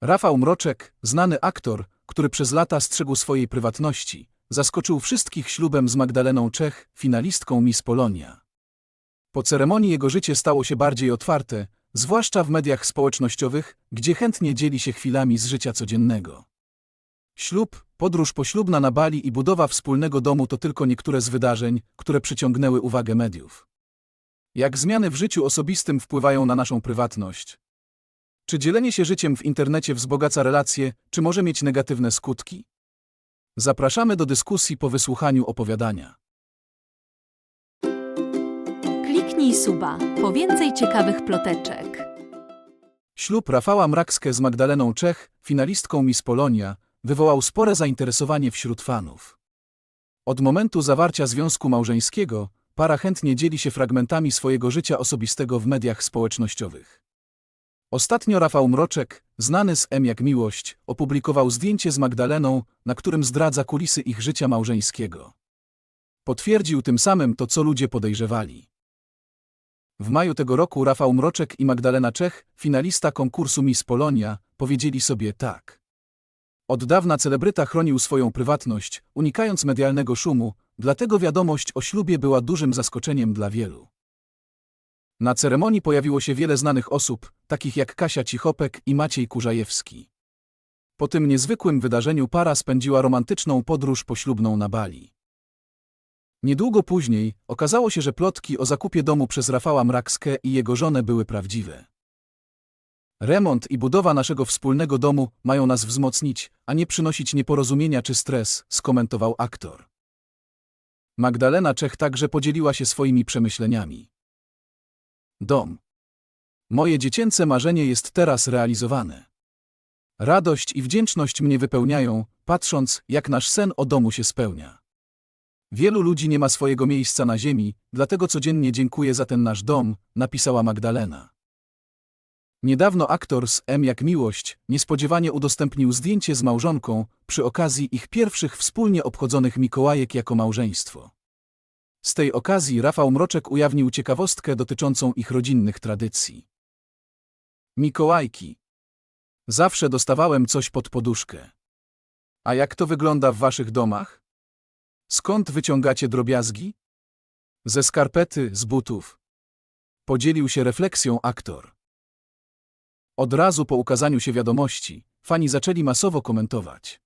Rafał Mroczek, znany aktor, który przez lata strzegł swojej prywatności, zaskoczył wszystkich ślubem z Magdaleną Czech, finalistką Miss Polonia. Po ceremonii jego życie stało się bardziej otwarte, zwłaszcza w mediach społecznościowych, gdzie chętnie dzieli się chwilami z życia codziennego. Ślub, podróż poślubna na Bali i budowa wspólnego domu to tylko niektóre z wydarzeń, które przyciągnęły uwagę mediów. Jak zmiany w życiu osobistym wpływają na naszą prywatność? Czy dzielenie się życiem w internecie wzbogaca relacje, czy może mieć negatywne skutki? Zapraszamy do dyskusji po wysłuchaniu opowiadania. Kliknij suba po więcej ciekawych ploteczek. Ślub Rafała Mrakskę z Magdaleną Czech, finalistką Miss Polonia, wywołał spore zainteresowanie wśród fanów. Od momentu zawarcia związku małżeńskiego, para chętnie dzieli się fragmentami swojego życia osobistego w mediach społecznościowych. Ostatnio Rafał Mroczek, znany z M jak Miłość, opublikował zdjęcie z Magdaleną, na którym zdradza kulisy ich życia małżeńskiego. Potwierdził tym samym to, co ludzie podejrzewali. W maju tego roku Rafał Mroczek i Magdalena Czech, finalista konkursu Miss Polonia, powiedzieli sobie tak. Od dawna celebryta chronił swoją prywatność, unikając medialnego szumu, dlatego wiadomość o ślubie była dużym zaskoczeniem dla wielu. Na ceremonii pojawiło się wiele znanych osób, takich jak Kasia Cichopek i Maciej Kurzajewski. Po tym niezwykłym wydarzeniu para spędziła romantyczną podróż poślubną na Bali. Niedługo później okazało się, że plotki o zakupie domu przez Rafała Mrakskę i jego żonę były prawdziwe. Remont i budowa naszego wspólnego domu mają nas wzmocnić, a nie przynosić nieporozumienia czy stres, skomentował aktor. Magdalena Czech także podzieliła się swoimi przemyśleniami. Dom. Moje dziecięce marzenie jest teraz realizowane. Radość i wdzięczność mnie wypełniają, patrząc, jak nasz sen o domu się spełnia. Wielu ludzi nie ma swojego miejsca na ziemi, dlatego codziennie dziękuję za ten nasz dom, napisała Magdalena. Niedawno aktor z M jak Miłość niespodziewanie udostępnił zdjęcie z małżonką przy okazji ich pierwszych wspólnie obchodzonych Mikołajek jako małżeństwo. Z tej okazji Rafał Mroczek ujawnił ciekawostkę dotyczącą ich rodzinnych tradycji. Mikołajki. Zawsze dostawałem coś pod poduszkę. A jak to wygląda w waszych domach? Skąd wyciągacie drobiazgi? Ze skarpety, z butów. Podzielił się refleksją aktor. Od razu po ukazaniu się wiadomości, fani zaczęli masowo komentować.